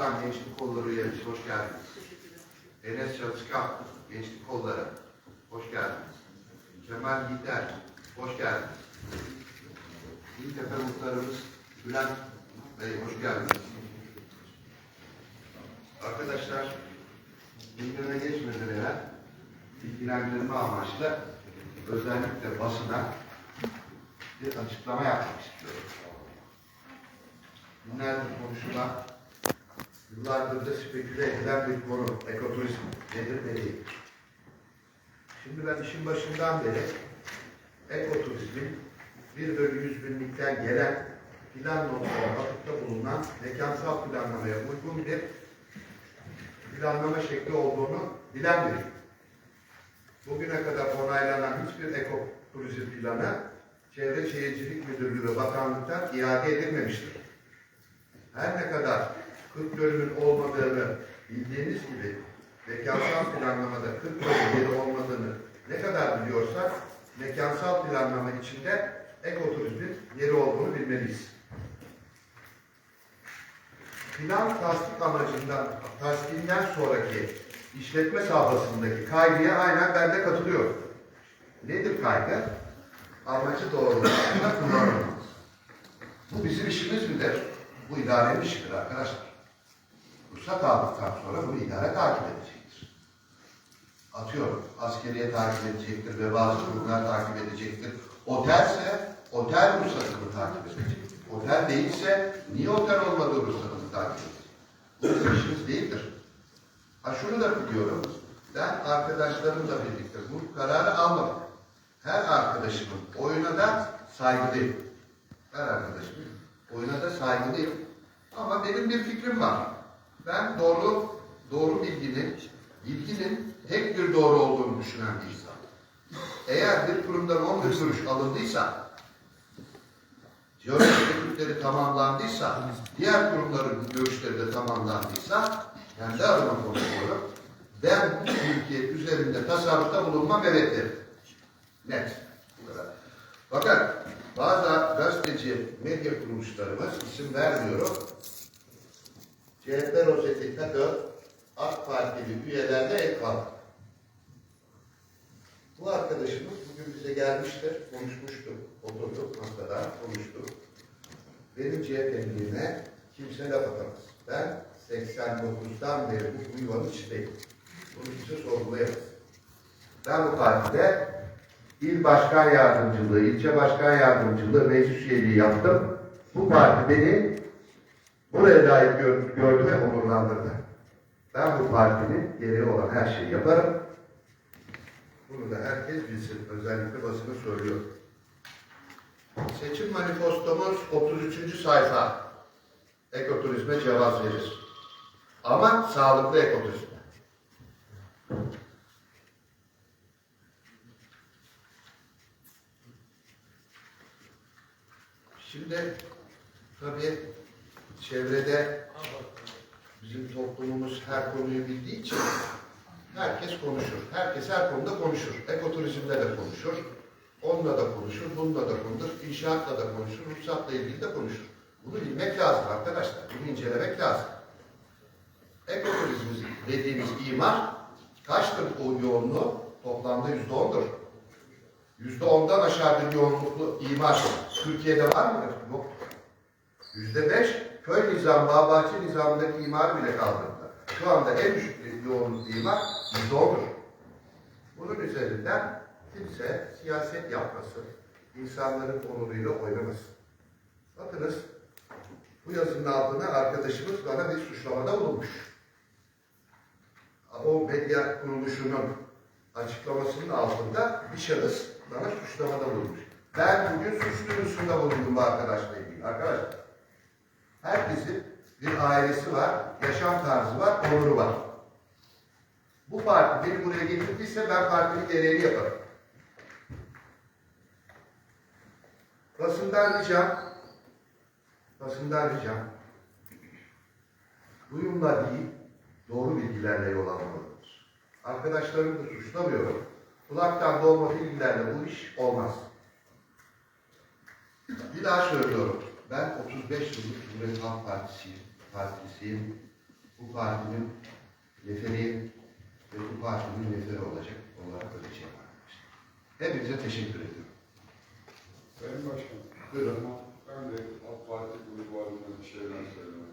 Altan Gençlik Kolları üyemiz, hoş geldiniz. Enes Çalışkan, Gençlik Kolları, hoş geldiniz. Kemal Yiğiter, hoş geldiniz. İltepe Muhtarımız Bülent Bey, hoş geldiniz. Arkadaşlar, gündeme geçmeden evvel bilgilendirme amaçlı özellikle basına bir açıklama yapmak istiyorum. Günlerdir konuşulan, yıllardır da speküle edilen bir konu, ekoturizm nedir ne değil. Şimdi ben işin başından beri ekoturizmin bir bölü yüz binlikten gelen plan notlarına atıfta bulunan mekansal planlamaya uygun bir planlama şekli olduğunu bilen biriyim. Bugüne kadar onaylanan hiçbir ekoturizm planı Çevre Şehircilik Müdürlüğü ve Bakanlıktan iade edilmemiştir. Her ne kadar 40 bölümün olmadığını bildiğiniz gibi mekansal planlamada 40 bölüm yeri olmadığını ne kadar biliyorsak mekansal planlama içinde ekoturizmin yeri olduğunu bilmeliyiz. Plan tasdik amacından, tasdikinden sonraki işletme sahasındaki kaygıya aynen ben de katılıyorum. Nedir kaygı? Amacı doğrultusunda kullanılmamız. Bu bizim işimiz midir? Bu idarenin işidir arkadaşlar. Ruhsat aldıktan sonra bunu idare takip edecektir. Atıyorum, askeriye takip edecektir ve bazı kurumlar takip edecektir. Otelse, otel ruhsatını takip edecektir. Otel değilse, niye otel olmadığı ruhsatını takip edecek? Bu işimiz değildir. Ha şunu da biliyorum, ben arkadaşlarımla birlikte bu kararı almadım. Her arkadaşımın oyuna da saygılıyım. Her arkadaşımın oyuna da saygılıyım. Ama benim bir fikrim var. Ben doğru, doğru bilginin, bilginin tek bir doğru olduğunu düşünen bir insan. Eğer bir kurumdan 10 bin kuruş alındıysa, jeometri etütleri tamamlandıysa, diğer kurumların görüşleri de tamamlandıysa, kendi adıma konuşuyorum. Ben bu mülkiyet üzerinde tasarrufta bulunmam evet derim. Net. Bu kadar. Fakat bazı gazeteci medya kuruluşlarımız, isim vermiyorum, CHP rozeti FETÖ, AK Partili üyelerle el kaldı. Bu arkadaşımız bugün bize gelmiştir, konuşmuştuk, oturduk masada, konuştuk. Benim CHP'liğime kimse laf atamaz. Ben 89'dan beri bu, bu yuvanın içindeyim. Bunu kimse sorgulayamaz. Ben bu partide il başkan yardımcılığı, ilçe başkan yardımcılığı, meclis üyeliği yaptım. Bu parti beni buraya layık gör- gördü ve onurlandırdı. Ben bu partinin gereği olan her şeyi yaparım. Bunu da herkes bilsin. Özellikle basını söylüyorum. Seçim manifestomuz 33. sayfa. Ekoturizme cevaz verir. Ama sağlıklı ekoturizme. Şimdi tabii çevrede bizim toplumumuz her konuyu bildiği için herkes konuşur. Herkes her konuda konuşur. Ekoturizmde de konuşur. Onunla da konuşur, bununla da konuşur, inşaatla da konuşur, ruhsatla ilgili de konuşur. Bunu bilmek lazım arkadaşlar. Bunu incelemek lazım. Ekoturizm dediğimiz imar kaçtır o yoğunluğu? Toplamda yüzde ondur. Yüzde ondan aşağı bir yoğunluklu imar Türkiye'de var mıdır? Yok. Yüzde köy nizam, bağbahçe nizamındaki imar bile kaldırdı. Şu anda en düşük yoğunluklu imar yüzde. Bunun üzerinden kimse siyaset yapmasın, insanların onuruyla oynamasın. Bakınız, bu yazının altına arkadaşımız bana bir suçlamada bulunmuş. O medya kuruluşunun açıklamasının altında bir şahıs bana suçlamada bulunmuş. Ben bugün suç duyurusunda bulundum bu arkadaşla ilgili. Arkadaşlar, herkesin bir ailesi var, yaşam tarzı var, onuru var. Bu parti beni buraya getirdiyse ben partinin gereğini yaparım. Basından ricam, basından ricam, duyumla değil, doğru bilgilerle yol almalıdır. Arkadaşlarımı da suçlamıyorum. Kulaktan dolma bilgilerle bu iş olmaz. Bir daha söylüyorum. Ben 35 yıllık Cumhuriyet Halk Partisi, partisiyim. Bu partinin neferiyim ve bu partinin neferi olacak olarak öyle şey var. Hepinize teşekkür ediyorum. Sayın Başkanım, Buyurun. ben de AK Parti grubu adına bir şeyler söylemek